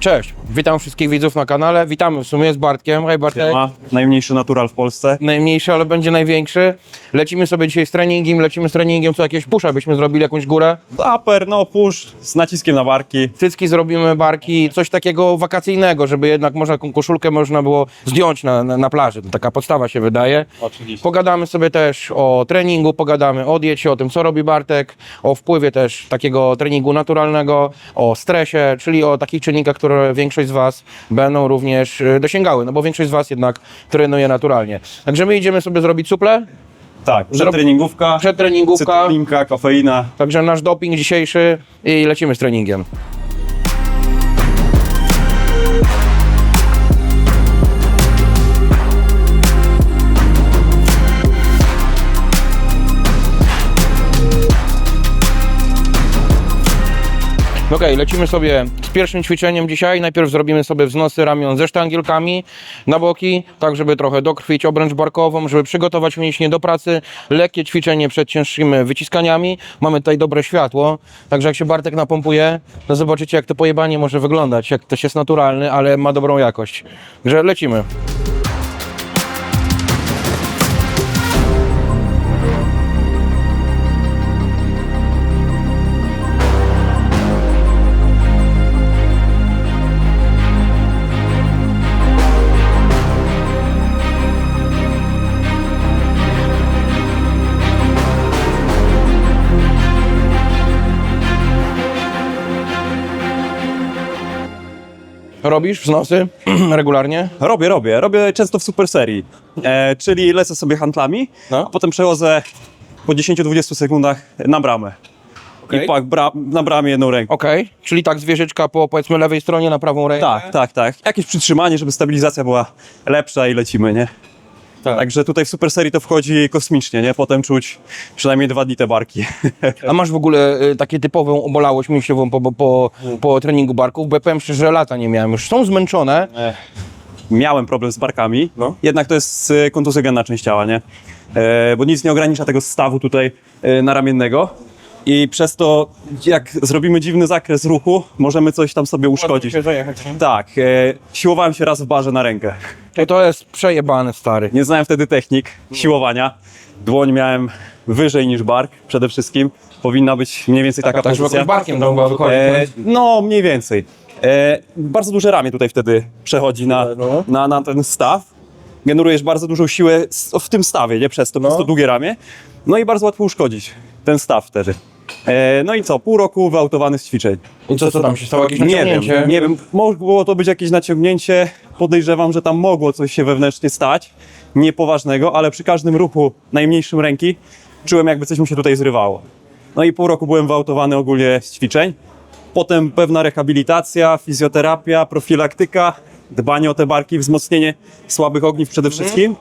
Cześć, witam wszystkich widzów na kanale. Witamy w sumie z Bartkiem. Hej Bartek. Ma najmniejszy natural w Polsce. Najmniejszy, ale będzie największy. Lecimy sobie dzisiaj z treningiem, lecimy z treningiem, co jakieś pusza, byśmy zrobili jakąś górę. Upper, no push z naciskiem na barki. Cycki zrobimy, barki, coś takiego wakacyjnego, żeby jednak można taką koszulkę można było zdjąć na, na, na plaży. To taka podstawa się wydaje. Oczywiście. Pogadamy sobie też o treningu, pogadamy o diecie, o tym, co robi Bartek, o wpływie też takiego treningu naturalnego, o stresie, czyli o takich czynnikach, które większość z Was będą również y, dosięgały, no bo większość z Was jednak trenuje naturalnie. Także my idziemy sobie zrobić suple, Tak, przedtreningówka, przedtreningówka, cytrulinka, kofeina. także nasz doping dzisiejszy i lecimy z treningiem. Okej, lecimy sobie z pierwszym ćwiczeniem dzisiaj. Najpierw zrobimy sobie wznosy ramion ze sztangielkami na boki, tak żeby trochę dokrwić obręcz barkową, żeby przygotować mięśnie do pracy. Lekkie ćwiczenie przed cięższymi wyciskaniami. Mamy tutaj dobre światło, także jak się Bartek napompuje, to zobaczycie jak to pojebanie może wyglądać, jak ktoś jest naturalny, ale ma dobrą jakość. Także lecimy. Robisz wznosy regularnie? Robię, robię. Robię często w super serii. E, czyli lecę sobie handlami, No. a potem przechodzę po 10-20 sekundach na bramę. Okej. I pak, bra, na bramie jedną ręką. Okej, czyli tak zwierzyczka po powiedzmy lewej stronie na prawą rękę. Tak, tak, tak. Jakieś przytrzymanie, żeby stabilizacja była lepsza i lecimy, nie? Tak. Także tutaj w super serii to wchodzi kosmicznie, nie? Potem czuć przynajmniej dwa dni te barki. A masz w ogóle y, takie typową obolałość mięśniową po, po, po, po treningu barków? Bo ja powiem szczerze, że lata nie miałem. Już są zmęczone. miałem problem z barkami, No. jednak to jest e, kontuzjogenna część ciała, nie? E, bo nic nie ogranicza tego stawu tutaj e, naramiennego i przez to, jak zrobimy dziwny zakres ruchu, możemy coś tam sobie uszkodzić. Tak, e, siłowałem się raz w barze na rękę. To, jest przejebane, stary. Nie znałem wtedy technik siłowania. Dłoń miałem wyżej niż bark przede wszystkim. Powinna być mniej więcej taka Tak, żeby pozycja. jakoś barkiem chyba wychodzi. E, no, mniej więcej. E, bardzo duże ramię tutaj wtedy przechodzi na, No. na, na ten staw. Generujesz bardzo dużą siłę w tym stawie, nie? Przez to, No. przez to długie ramię. No i bardzo łatwo uszkodzić ten staw wtedy. E, no i co? Pół roku wyautowany z ćwiczeń. I co, co tam się stało? Jakieś Nie naciągnięcie? wiem, nie wiem. Mogło to być jakieś naciągnięcie. Podejrzewam, że tam mogło coś się wewnętrznie stać. Niepoważnego, ale przy każdym ruchu najmniejszym ręki czułem, jakby coś mi się tutaj zrywało. No i pół roku byłem wyautowany ogólnie z ćwiczeń. Potem pewna rehabilitacja, fizjoterapia, profilaktyka, dbanie o te barki, wzmocnienie słabych ogniw przede wszystkim.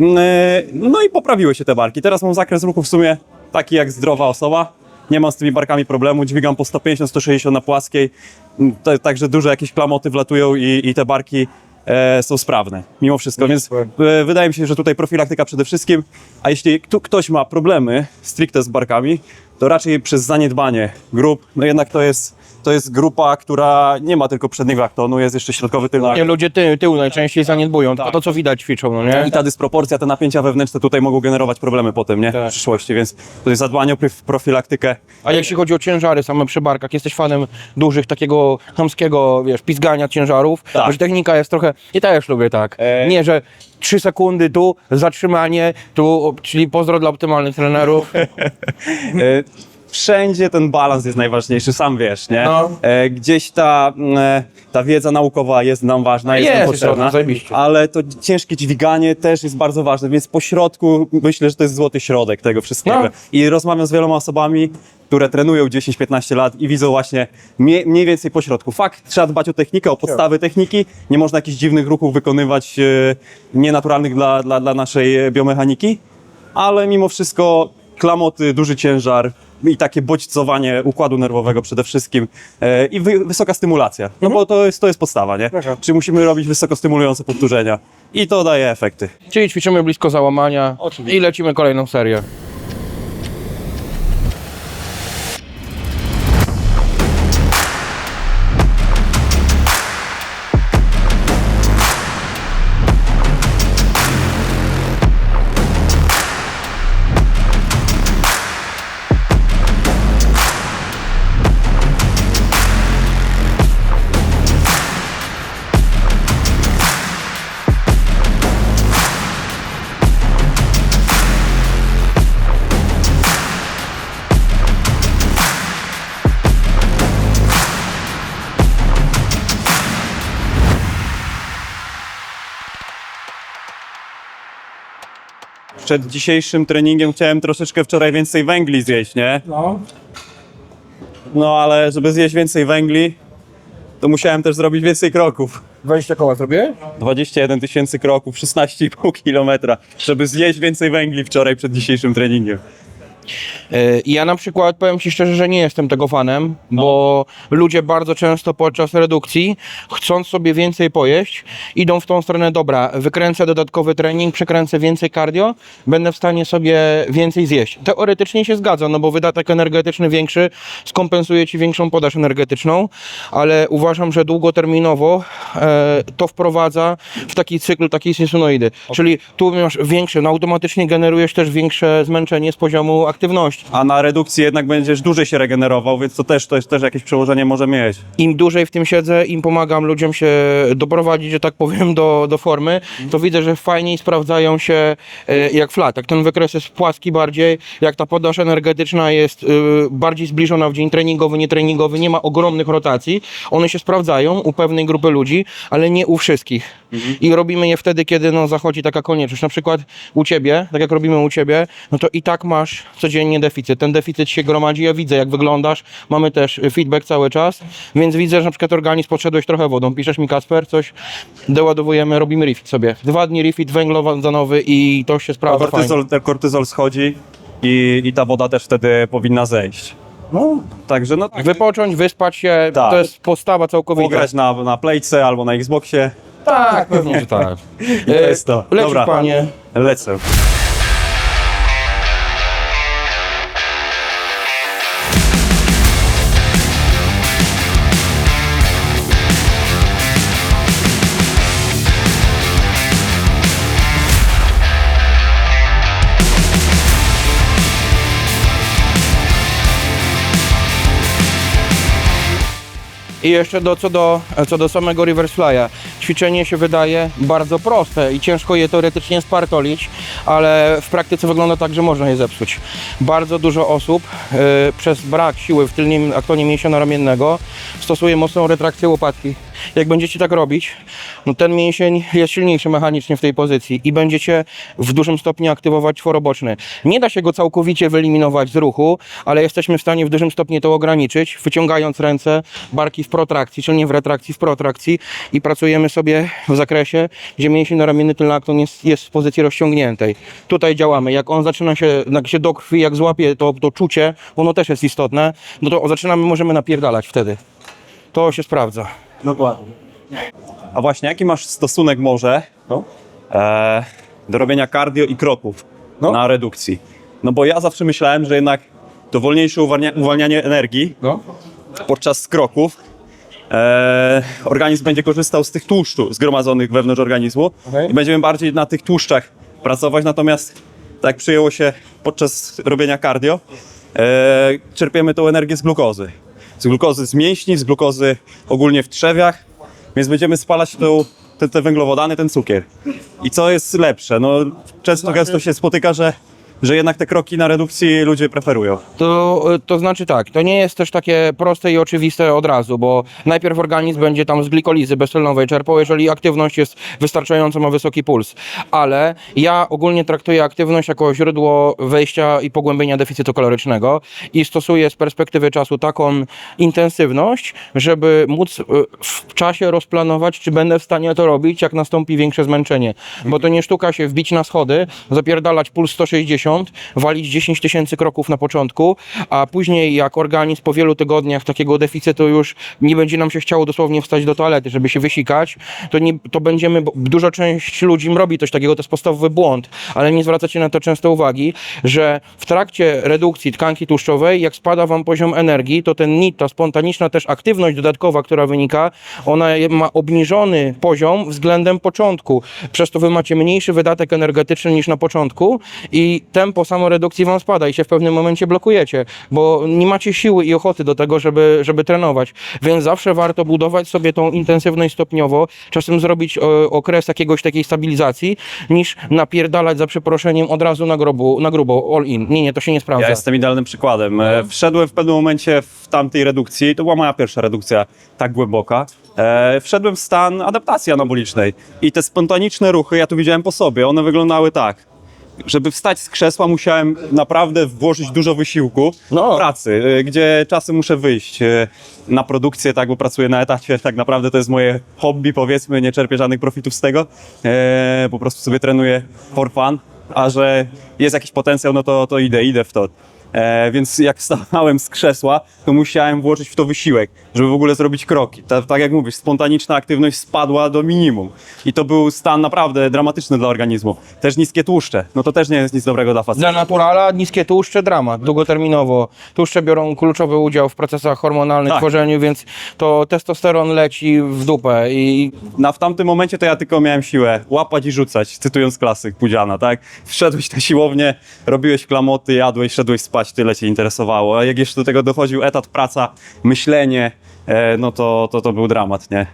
Mm, e, No i poprawiły się te barki. Teraz mam zakres ruchu w sumie taki jak zdrowa osoba. Nie mam z tymi barkami problemu, dźwigam po 150-160 na płaskiej, Mm, także duże jakieś klamoty wlatują i, i te barki e, są sprawne, mimo wszystko, więc e, wydaje mi się, że tutaj profilaktyka przede wszystkim, a jeśli kto, ktoś ma problemy stricte z barkami, to raczej przez zaniedbanie grup, no jednak to jest, to jest grupa, która nie ma tylko przedniego aktonu, jest jeszcze środkowy tylny Nie, ludzie ty, tył najczęściej zaniedbują, tylko Tak. to co widać ćwiczą, no nie? i ta dysproporcja, te napięcia wewnętrzne tutaj mogą generować problemy potem, nie? Tak. W przyszłości, więc to jest zadbanie o prof- profilaktykę. A jeśli chodzi o ciężary same przy barkach, jesteś fanem dużych, takiego chamskiego, wiesz, pizgania ciężarów? Tak. Może technika jest trochę, i też lubię tak, E- nie, że trzy sekundy tu, zatrzymanie tu, czyli pozdro dla optymalnych trenerów. E, Wszędzie ten balans jest najważniejszy, sam wiesz, nie? No. E, Gdzieś ta, e, ta wiedza naukowa jest nam ważna, jest, nam jest, potrzebna, zajebiście. ale to ciężkie dźwiganie też jest bardzo ważne, więc po środku myślę, że to jest złoty środek tego wszystkiego. No. I rozmawiam z wieloma osobami, które trenują 10-15 lat i widzą właśnie mniej, mniej więcej po środku. Fakt, trzeba dbać o technikę, o podstawy techniki, nie można jakichś dziwnych ruchów wykonywać e, nienaturalnych dla, dla, dla naszej biomechaniki, ale mimo wszystko klamoty, duży ciężar i takie bodźcowanie układu nerwowego przede wszystkim e, i wy, wysoka stymulacja, no bo to jest, to jest podstawa, nie? Mhm. Czyli musimy robić wysoko stymulujące powtórzenia i to daje efekty. Czyli ćwiczymy blisko załamania i lecimy kolejną serię. Przed dzisiejszym treningiem chciałem troszeczkę wczoraj więcej węgli zjeść, nie? No. No ale żeby zjeść więcej węgli, to musiałem też zrobić więcej kroków. 20 koła zrobię? 21 tysięcy kroków, 16,5 kilometra, żeby zjeść więcej węgli wczoraj przed dzisiejszym treningiem. E, Ja na przykład powiem Ci szczerze, że nie jestem tego fanem, bo ludzie bardzo często podczas redukcji, chcąc sobie więcej pojeść, idą w tą stronę, dobra, wykręcę dodatkowy trening, przekręcę więcej cardio, będę w stanie sobie więcej zjeść. Teoretycznie się zgadza, no bo wydatek energetyczny większy skompensuje Ci większą podaż energetyczną, ale uważam, że długoterminowo e, to wprowadza w taki cykl takiej sinusoidy. Czyli tu masz większe, no automatycznie generujesz też większe zmęczenie z poziomu aktywności. A na redukcji jednak będziesz dłużej się regenerował, więc to też, to jest też jakieś przełożenie może mieć. Im dłużej w tym siedzę, im pomagam ludziom się doprowadzić, że tak powiem, do, do formy, to widzę, że fajniej sprawdzają się e, jak flat. Jak ten wykres jest płaski bardziej, jak ta podaż energetyczna jest e, bardziej zbliżona w dzień treningowy, nietreningowy, nie ma ogromnych rotacji, one się sprawdzają u pewnej grupy ludzi, ale nie u wszystkich. I robimy je wtedy, kiedy no, zachodzi taka konieczność. Na przykład u ciebie, tak jak robimy u ciebie, no to i tak masz codziennie deficyt. Ten deficyt się gromadzi, ja widzę jak wyglądasz, mamy też y, feedback cały czas, więc widzę, że na przykład organizm podszedłeś trochę wodą. Piszesz mi Kasper, coś doładowujemy, robimy refit sobie. Dwa dni refit węglowodanowy i to się sprawdza fajnie. Kortyzol, ten kortyzol schodzi i, i ta woda też wtedy powinna zejść. No, Także no tak, wypocząć, wyspać się, Tak. to jest postawa całkowita. pograć na, na playce albo na Xboxie. Tak, pewnie, że tak. I to jest to. Lecisz, Dobra, panie. lecę. I jeszcze do, co, do, co do samego reverse fly'a. Ćwiczenie się wydaje bardzo proste i ciężko je teoretycznie spartolić, ale w praktyce wygląda tak, że można je zepsuć. Bardzo dużo osób y, przez brak siły w tylnym aktonie mięsienia ramiennego stosuje mocną retrakcję łopatki. Jak będziecie tak robić, no ten mięsień jest silniejszy mechanicznie w tej pozycji i będziecie w dużym stopniu aktywować czworoboczny. Nie da się go całkowicie wyeliminować z ruchu, ale jesteśmy w stanie w dużym stopniu to ograniczyć, wyciągając ręce, barki w protrakcji, czyli nie w retrakcji, w protrakcji i pracujemy sobie w zakresie, gdzie mięsień ramienny tylny akton jest, jest w pozycji rozciągniętej. Tutaj działamy. Jak on zaczyna się, jak się do krwi, jak złapie to, to czucie, ono też jest istotne, no to zaczynamy, możemy napierdalać wtedy. To się sprawdza. Dokładnie. A właśnie, jaki masz stosunek może No. e, do robienia cardio i kroków No. na redukcji? No bo ja zawsze myślałem, że jednak to wolniejsze uwalnia, uwalnianie energii No. podczas kroków e, organizm będzie korzystał z tych tłuszczów zgromadzonych wewnątrz organizmu Okej. i będziemy bardziej na tych tłuszczach pracować, natomiast tak jak przyjęło się podczas robienia cardio, e, czerpiemy tą energię z glukozy. Z glukozy z mięśni, z glukozy ogólnie w trzewiach, więc będziemy spalać tą, te, te węglowodany, ten cukier. I co jest lepsze? No, często gęsto się spotyka, że, że jednak te kroki na redukcji ludzie preferują. To, to znaczy tak, to nie jest też takie proste i oczywiste od razu, bo najpierw organizm będzie tam z glikolizy bezcelnowej czerpał, jeżeli aktywność jest wystarczająco, ma wysoki puls. Ale ja ogólnie traktuję aktywność jako źródło wejścia i pogłębienia deficytu kalorycznego i stosuję z perspektywy czasu taką intensywność, żeby móc y, w czasie rozplanować, czy będę w stanie to robić, jak nastąpi większe zmęczenie. Bo to nie sztuka się wbić na schody, zapierdalać puls 160, walić 10 tysięcy kroków na początku, a później jak organizm po wielu tygodniach takiego deficytu już nie będzie nam się chciało dosłownie wstać do toalety, żeby się wysikać, to, nie, to będziemy, duża część ludzi robi coś takiego, to jest podstawowy błąd, ale nie zwracacie na to często uwagi, że w trakcie redukcji tkanki tłuszczowej, jak spada wam poziom energii, to ten NIT, ta spontaniczna też aktywność dodatkowa, która wynika, ona ma obniżony poziom względem początku. Przez to wy macie mniejszy wydatek energetyczny niż na początku i tempo samoredukcji wam spada i się w pewnym momencie blokujecie, bo nie macie siły i ochoty do tego, żeby, żeby trenować. Więc zawsze warto budować sobie tą intensywność stopniowo, czasem zrobić e, okres jakiegoś takiej stabilizacji, niż napierdalać za przeproszeniem od razu na, grobu, na grubo, all in. Nie, nie, to się nie sprawdza. Ja jestem idealnym przykładem. E, Wszedłem w pewnym momencie w tamtej redukcji, to była moja pierwsza redukcja tak głęboka. E, wszedłem w stan adaptacji anabolicznej i te spontaniczne ruchy, ja tu widziałem po sobie, one wyglądały tak. Żeby wstać z krzesła, musiałem naprawdę włożyć dużo wysiłku No. pracy, y, gdzie czasem muszę wyjść y, na produkcję, tak, bo pracuję na etacie, tak naprawdę to jest moje hobby, powiedzmy, nie czerpię żadnych profitów z tego, e, po prostu sobie trenuję for fun, a że jest jakiś potencjał, no to, to idę, idę w to. E, więc jak wstawałem z krzesła, to musiałem włożyć w to wysiłek, żeby w ogóle zrobić kroki. Ta, tak jak mówisz, spontaniczna aktywność spadła do minimum. I to był stan naprawdę dramatyczny dla organizmu. Też niskie tłuszcze, no to też nie jest nic dobrego dla faceta. Dla naturala niskie tłuszcze dramat, długoterminowo. Tłuszcze biorą kluczowy udział w procesach hormonalnych, Tak. tworzeniu, więc to testosteron leci w dupę i Na, w tamtym momencie to ja tylko miałem siłę łapać i rzucać, cytując klasyk Pudziana, tak? Wszedłeś na siłownię, robiłeś klamoty, jadłeś, szedłeś spać, tyle cię interesowało. A jak jeszcze do tego dochodził etat, praca, myślenie, e, no to, to to był dramat, nie?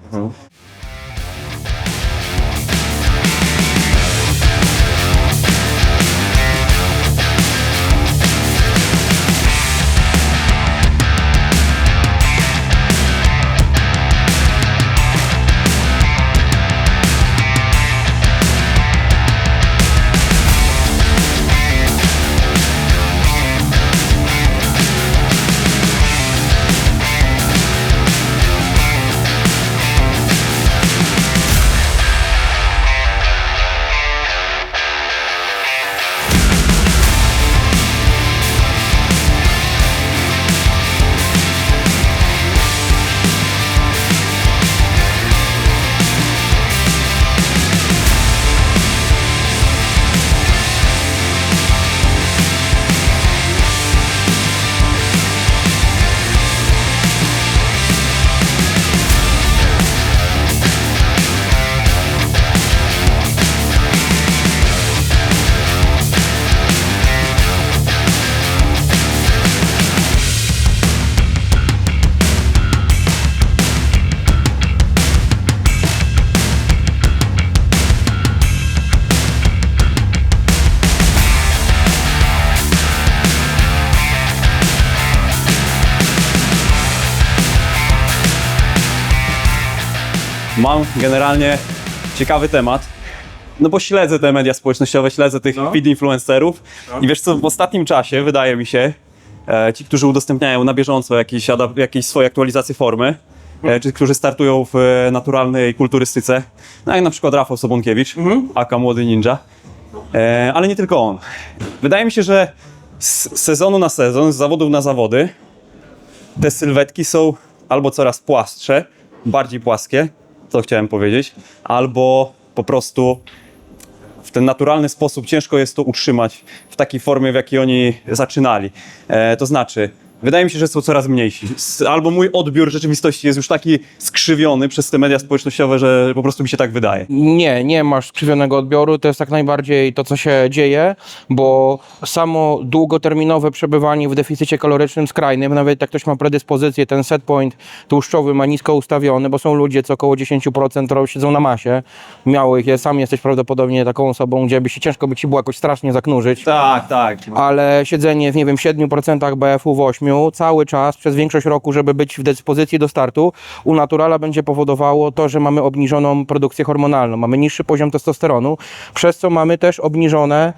Mam generalnie ciekawy temat. No bo śledzę te media społecznościowe, śledzę tych No. feed influencerów i wiesz co, w ostatnim czasie wydaje mi się, e, ci, którzy udostępniają na bieżąco jakieś, jakieś swoje aktualizacje formy, e, czy którzy startują w e, naturalnej kulturystyce, no jak na przykład Rafał Sobonkiewicz, aka Młody Ninja, e, ale nie tylko on. Wydaje mi się, że z sezonu na sezon, z zawodów na zawody, te sylwetki są albo coraz płastsze, bardziej płaskie, to chciałem powiedzieć, albo po prostu w ten naturalny sposób ciężko jest to utrzymać w takiej formie, w jakiej oni zaczynali. E, to znaczy, wydaje mi się, że są coraz mniejsi. S- Albo mój odbiór rzeczywistości jest już taki skrzywiony przez te media społecznościowe, że po prostu mi się tak wydaje. Nie, nie masz skrzywionego odbioru, to jest tak najbardziej to, co się dzieje, bo samo długoterminowe przebywanie w deficycie kalorycznym skrajnym, nawet jak ktoś ma predyspozycję, ten set point tłuszczowy ma nisko ustawiony, bo są ludzie, co około 10% ro- siedzą na masie, miałych je, sam jesteś prawdopodobnie taką osobą, gdzie by się ciężko by ci było jakoś strasznie zaknurzyć. Tak, tak. ale siedzenie w, nie wiem, 7% BF-u w 8 cały czas, przez większość roku, żeby być w dyspozycji do startu, u naturala będzie powodowało to, że mamy obniżoną produkcję hormonalną, mamy niższy poziom testosteronu, przez co mamy też obniżone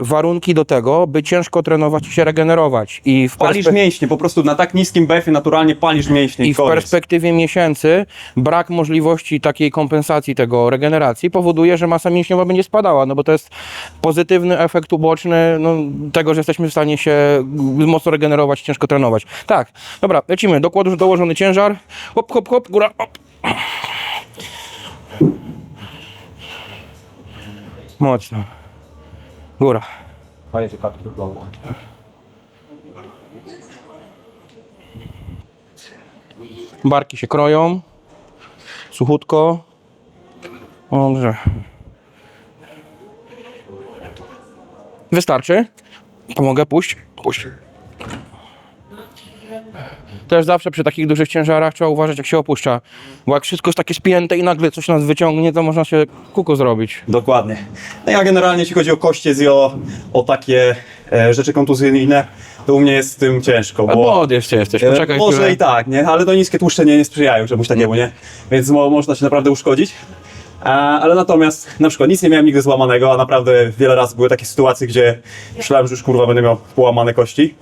warunki do tego, by ciężko trenować i się regenerować. I w Palisz mięśnie, po prostu na tak niskim BF-ie naturalnie palisz mięśnie i, i w koniec. perspektywie miesięcy brak możliwości takiej kompensacji tego regeneracji powoduje, że masa mięśniowa będzie spadała, no bo to jest pozytywny efekt uboczny no, tego, że jesteśmy w stanie się mocno regenerować, ciężko trenować. Tak, dobra, lecimy. Dokład już dołożony ciężar. Hop, hop, hop, góra, hop. Mocno. Góra. Barki się kroją. Suchutko. Dobrze. Wystarczy. Pomogę, puść. Puść. Też zawsze przy takich dużych ciężarach trzeba uważać, jak się opuszcza. Bo jak wszystko jest takie spięte i nagle coś nas wyciągnie, to można się kuku zrobić. Dokładnie. No ja generalnie, jeśli chodzi o kościec i o, o takie e, rzeczy kontuzyjne, to u mnie jest z tym ciężko, bo... bo jeszcze jesteś, E, poczekaj Może chwilę. i tak, nie? Ale to niskie tłuszcze nie, nie sprzyjają czemuś takiemu, nie? Więc mo, można się naprawdę uszkodzić. Ale natomiast na przykład nic nie miałem nigdy złamanego, a naprawdę wiele razy były takie sytuacje, gdzie myślałem, że już kurwa będę miał połamane kości.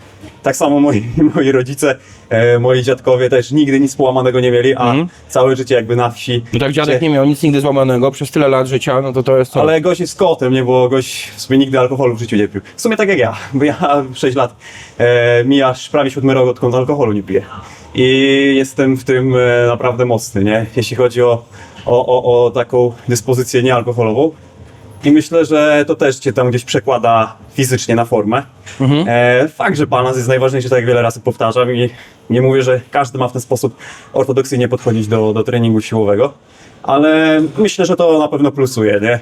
Tak samo moi, moi rodzice, e, moi dziadkowie też nigdy nic połamanego nie mieli, a całe życie jakby na wsi. No tak dziadek gdzie- nie miał nic nigdy złamanego przez tyle lat życia, no to to jest co? ale gość jest kotem, nie? Bo gość w sumie nigdy alkoholu w życiu nie pił. W sumie tak jak ja, bo ja 6 lat e, mijasz prawie siódmy rok, odkąd alkoholu nie piję. I jestem w tym e, naprawdę mocny, nie? Jeśli chodzi o, o, o, o taką dyspozycję niealkoholową. I myślę, że to też cię tam gdzieś przekłada fizycznie na formę. E, fakt, że balans jest najważniejszy, tak jak wiele razy powtarzam i nie mówię, że każdy ma w ten sposób ortodoksyjnie podchodzić do, do treningu siłowego, ale myślę, że to na pewno plusuje, nie?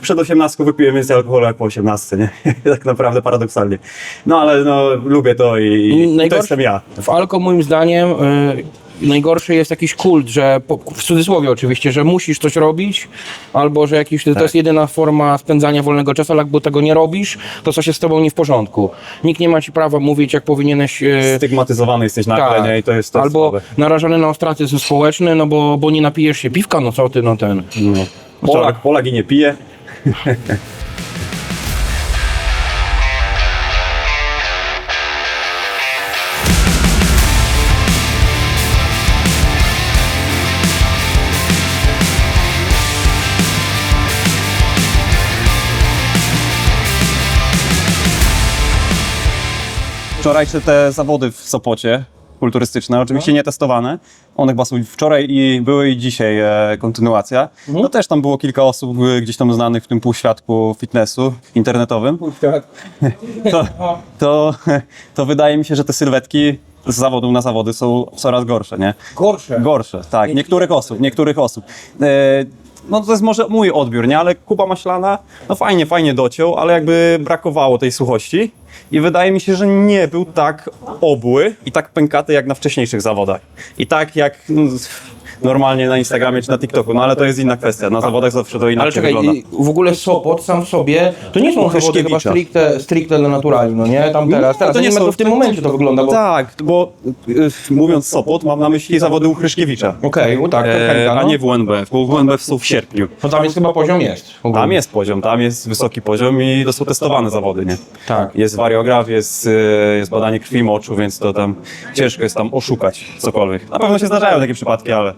Przed 18 wypiłem więcej alkoholu jak po 18, nie? tak naprawdę paradoksalnie. No ale no, lubię to i, i to jestem ja. W alko moim zdaniem y, najgorszy jest jakiś kult, że po, w cudzysłowie oczywiście, że musisz coś robić, albo że jakiś, to Tak. jest jedyna forma spędzania wolnego czasu, ale jakby tego nie robisz, to coś jest z tobą nie w porządku. Nikt nie ma ci prawa mówić, jak powinieneś... y, Stygmatyzowany jesteś nagle, nie? I to jest to Albo słabe. narażony na ostracyzm społeczny, no bo, bo nie napijesz się piwka, no co ty, no ten. No. Polak, Polak i nie pije. Wczorajsze te zawody w Sopocie, kulturystyczne, oczywiście nie testowane. One chyba są wczoraj i były i dzisiaj e, kontynuacja. No też tam było kilka osób e, gdzieś tam znanych w tym półświadku fitnessu internetowym. To, to, to wydaje mi się, że te sylwetki z zawodu na zawody są coraz gorsze, nie? Gorsze. Gorsze, tak. Niektórych osób, niektórych osób. E, no to jest może mój odbiór, nie? Ale Kuba Maślana, no fajnie, fajnie dociął, ale jakby brakowało tej suchości. I wydaje mi się, że nie był tak obły i tak pękaty jak na wcześniejszych zawodach. I tak jak no, normalnie na Instagramie czy na TikToku, no ale to jest inna kwestia. Na zawodach zawsze to inaczej Ale czekaj, wygląda. i w ogóle Sopot sam w sobie, to nie są zawody chyba stricte, stricte dla naturalni, no nie? Tam teraz, teraz, to nie są- w tym momencie to wygląda, bo... Tak, bo y, mówiąc Sopot, mam na myśli zawody u Hryszkiewicza. Okej, tak, E, Helka, a no. nie WNBF, bo WNBF są w sierpniu. No tam jest chyba poziom jest. w ogóle. Tam jest poziom, tam jest wysoki poziom i to są testowane zawody, nie? Tak. Jest wariograf, jest, y, jest badanie krwi moczu, więc to tam ciężko jest tam oszukać cokolwiek. Na pewno się zdarzają takie przypadki, ale,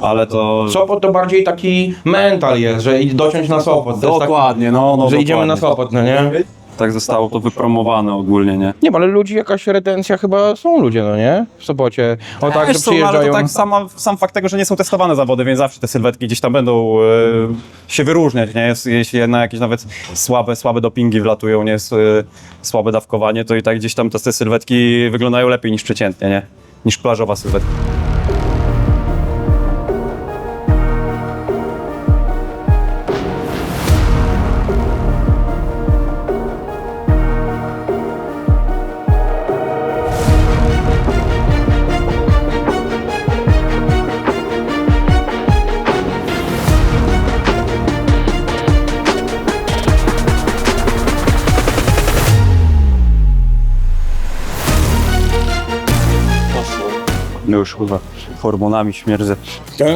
ale to... Sopot to bardziej taki mental jest, że idź dociąć na Sopot. To jest Dokładnie, no, no Tak, że idziemy na dokładnie. Sopot, no nie? Tak zostało to wypromowane ogólnie, nie? Nie, ale ludzi jakaś retencja chyba są ludzie, no nie? W Sopocie. O tak, Też że są, ale przyjeżdżają. to tak sama, sam fakt tego, że nie są testowane zawody, więc zawsze te sylwetki gdzieś tam będą e, się wyróżniać, nie? Jest, jeśli na jakieś nawet słabe, słabe dopingi wlatują, nie? S, e, słabe dawkowanie, to i tak gdzieś tam te, te sylwetki wyglądają lepiej niż przeciętnie, nie? Niż plażowa sylwetka. No już chyba hormonami śmierdzę. Tak?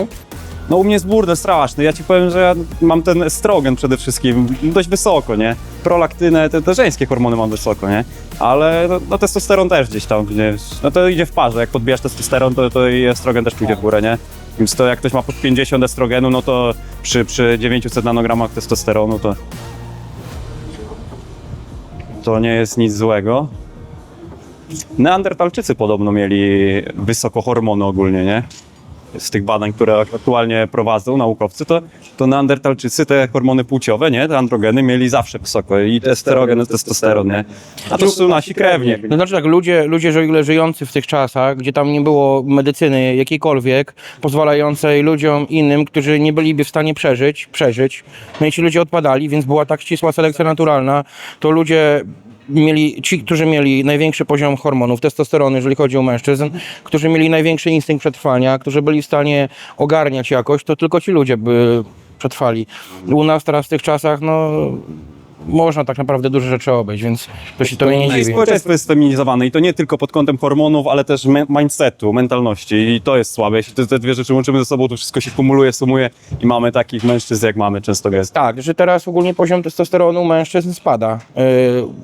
No u mnie jest burdel straszny. Ja ci powiem, że ja mam ten estrogen przede wszystkim dość wysoko, nie? Prolaktynę, te, te żeńskie hormony mam wysoko, nie? Ale no, no testosteron też gdzieś tam, nie? No to idzie w parze. Jak podbijasz testosteron, to, to i estrogen też pójdzie w górę, nie? Więc to jak ktoś ma pod 50 estrogenu, no to przy, przy 900 nanogramach testosteronu to to nie jest nic złego. Neandertalczycy podobno mieli wysoko hormony ogólnie, nie? Z tych badań, które aktualnie prowadzą naukowcy, to, to neandertalczycy te hormony płciowe, nie? Te androgeny mieli zawsze wysoko i estrogen, testosteron, nie? A to są nasi krewni. No znaczy tak, ludzie, ludzie że o ile żyjący w tych czasach, gdzie tam nie było medycyny jakiejkolwiek, pozwalającej ludziom innym, którzy nie byliby w stanie przeżyć, przeżyć, no i ci ludzie odpadali, więc była tak ścisła selekcja naturalna, to ludzie mieli, ci, którzy mieli największy poziom hormonów, testosteronu, jeżeli chodzi o mężczyzn, którzy mieli największy instynkt przetrwania, którzy byli w stanie ogarniać jakoś, to tylko ci ludzie by przetrwali. U nas teraz w tych czasach, no można tak naprawdę duże rzeczy obejść, więc to się to mnie nie No i dziwi. społeczeństwo jest feminizowane i to nie tylko pod kątem hormonów, ale też me- mindsetu, mentalności i to jest słabe. Jeśli te, te dwie rzeczy łączymy ze sobą, to wszystko się kumuluje, sumuje i mamy takich mężczyzn, jak mamy często jest. Tak, że teraz ogólnie poziom testosteronu u mężczyzn spada. Yy,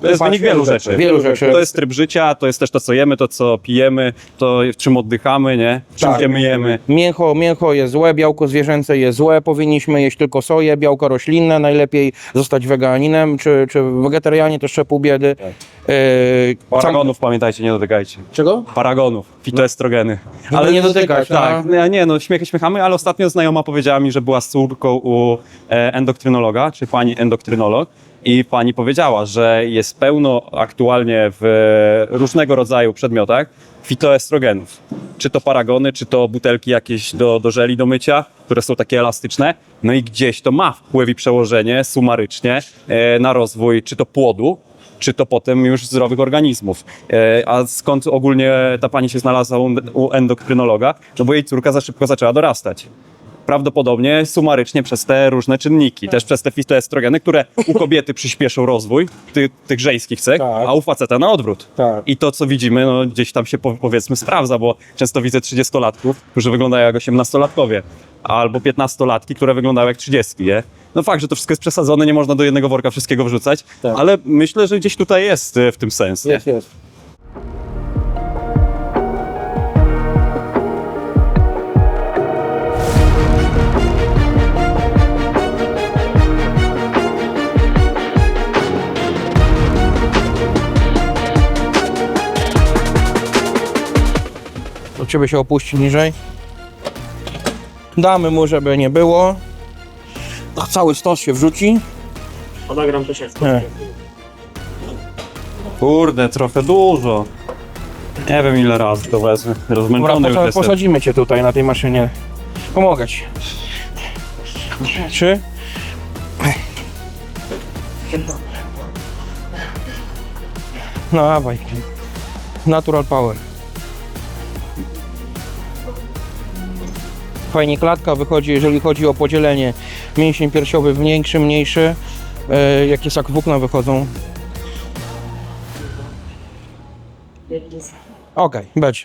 To jest wynik wielu rzeczy. Wielu rzeczy. To jest tryb życia, to jest też to, co jemy, to, co pijemy, to czym oddychamy, nie? Czym Tak. się myjemy. Mięcho, mięcho jest złe, białko zwierzęce jest złe, powinniśmy jeść tylko soję, białko roślinne, najlepiej zostać weganinem, czy, czy wegetarianie to jeszcze pół biedy. Yy, sam- Paragonów pamiętajcie, nie dotykajcie. Czego? Paragonów, fitoestrogeny. Żeby nie dotykać, Tak, no. nie, nie, no śmiechy śmiechamy, ale ostatnio znajoma powiedziała mi, że była z córką u e, endokrynologa, czy pani endokrynolog i pani powiedziała, że jest pełno aktualnie w różnego rodzaju przedmiotach fitoestrogenów. Czy to paragony, czy to butelki jakieś do, do żeli do mycia, które są takie elastyczne. No i gdzieś to ma wpływ i przełożenie sumarycznie e, na rozwój czy to płodu, czy to potem już zdrowych organizmów. E, A skąd ogólnie ta pani się znalazła u endokrynologa? No bo jej córka za szybko zaczęła dorastać. Prawdopodobnie sumarycznie przez te różne czynniki, też przez te fitoestrogeny, które u kobiety przyspieszą rozwój ty, tych żeńskich cech, Tak. a u faceta na odwrót. Tak. I to, co widzimy, no gdzieś tam się po- powiedzmy sprawdza, bo często widzę 30-latków, którzy wyglądają jak 18-latkowie, albo 15-latki, które wyglądają jak 30, nie? No fakt, że to wszystko jest przesadzone, nie można do jednego worka wszystkiego wrzucać, Tak. ale myślę, że gdzieś tutaj jest e, w tym sens. nie? Jest, jest. Ciebie się opuści niżej. Damy mu, żeby nie było. A cały stos się wrzuci. A nagram też jak Nie. Kurde, trochę dużo. Nie wiem ile razy to wezmę. Dobra, Rozmęczony już posa- jestem. posadzimy cię tutaj na tej maszynie. Pomogę ci. Trzy. No dawaj. Natural power. Fajnie klatka wychodzi, jeżeli chodzi o podzielenie mięsień piersiowy w większy, mniejszy. E, jakie sakwłókna wychodzą. Okej, będzie.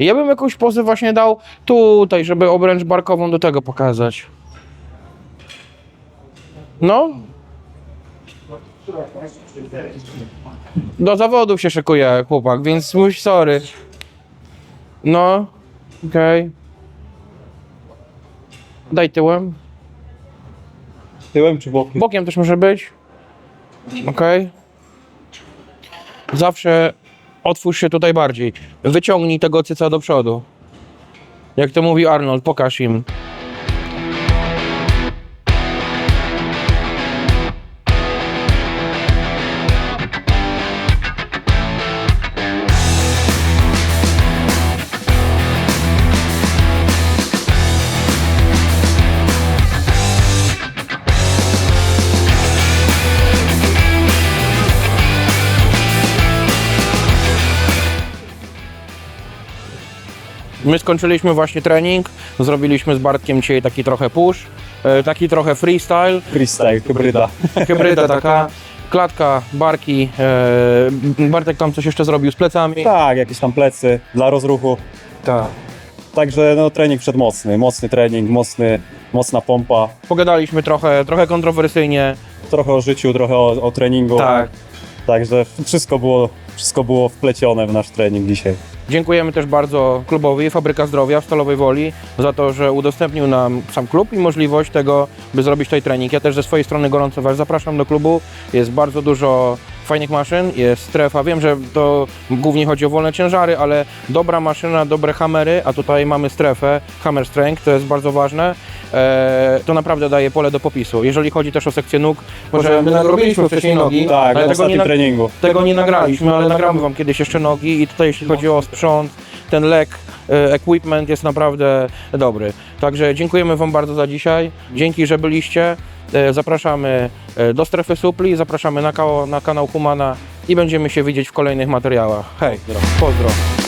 Ja bym jakąś pozę właśnie dał tutaj, żeby obręcz barkową do tego pokazać. No. Do zawodów się szykuje chłopak, więc muś sorry. No. Okej. Daj tyłem. Tyłem czy bokiem? Bokiem też może być. Okej. Zawsze otwórz się tutaj bardziej. Wyciągnij tego cyca do przodu. Jak to mówi Arnold, pokaż im. My skończyliśmy właśnie trening. Zrobiliśmy z Bartkiem dzisiaj taki trochę push, e, taki trochę freestyle. Freestyle, hybryda. Hybryda taka. Klatka, barki. E, Bartek tam coś jeszcze zrobił z plecami. Tak, jakieś tam plecy dla rozruchu. Tak. Także no, trening przedmocny, mocny trening, mocny, mocna pompa. Pogadaliśmy trochę, trochę kontrowersyjnie. Trochę o życiu, trochę o, o treningu. Tak. Także wszystko było, wszystko było wplecione w nasz trening dzisiaj. Dziękujemy też bardzo klubowi Fabryka Zdrowia w Stalowej Woli za to, że udostępnił nam sam klub i możliwość tego, by zrobić tutaj trening. Ja też ze swojej strony gorąco Was zapraszam do klubu. Jest bardzo dużo fajnych maszyn, jest strefa. Wiem, że to głównie chodzi o wolne ciężary, ale dobra maszyna, dobre hamery, a tutaj mamy strefę, hammer strength, to jest bardzo ważne. Eee, to naprawdę daje pole do popisu. Jeżeli chodzi też o sekcję nóg, może my robiliśmy wcześniej nogi, Tak, ale tego nie, na, treningu. tego nie nagraliśmy, ale nagramy Wam kiedyś jeszcze nogi i tutaj jeśli chodzi o sprząt, ten lek, e, equipment jest naprawdę dobry. Także dziękujemy Wam bardzo za dzisiaj. Dzięki, że byliście. E, Zapraszamy e, do strefy supli, zapraszamy na, kao- na kanał Humana i będziemy się widzieć w kolejnych materiałach. Hej, pozdro.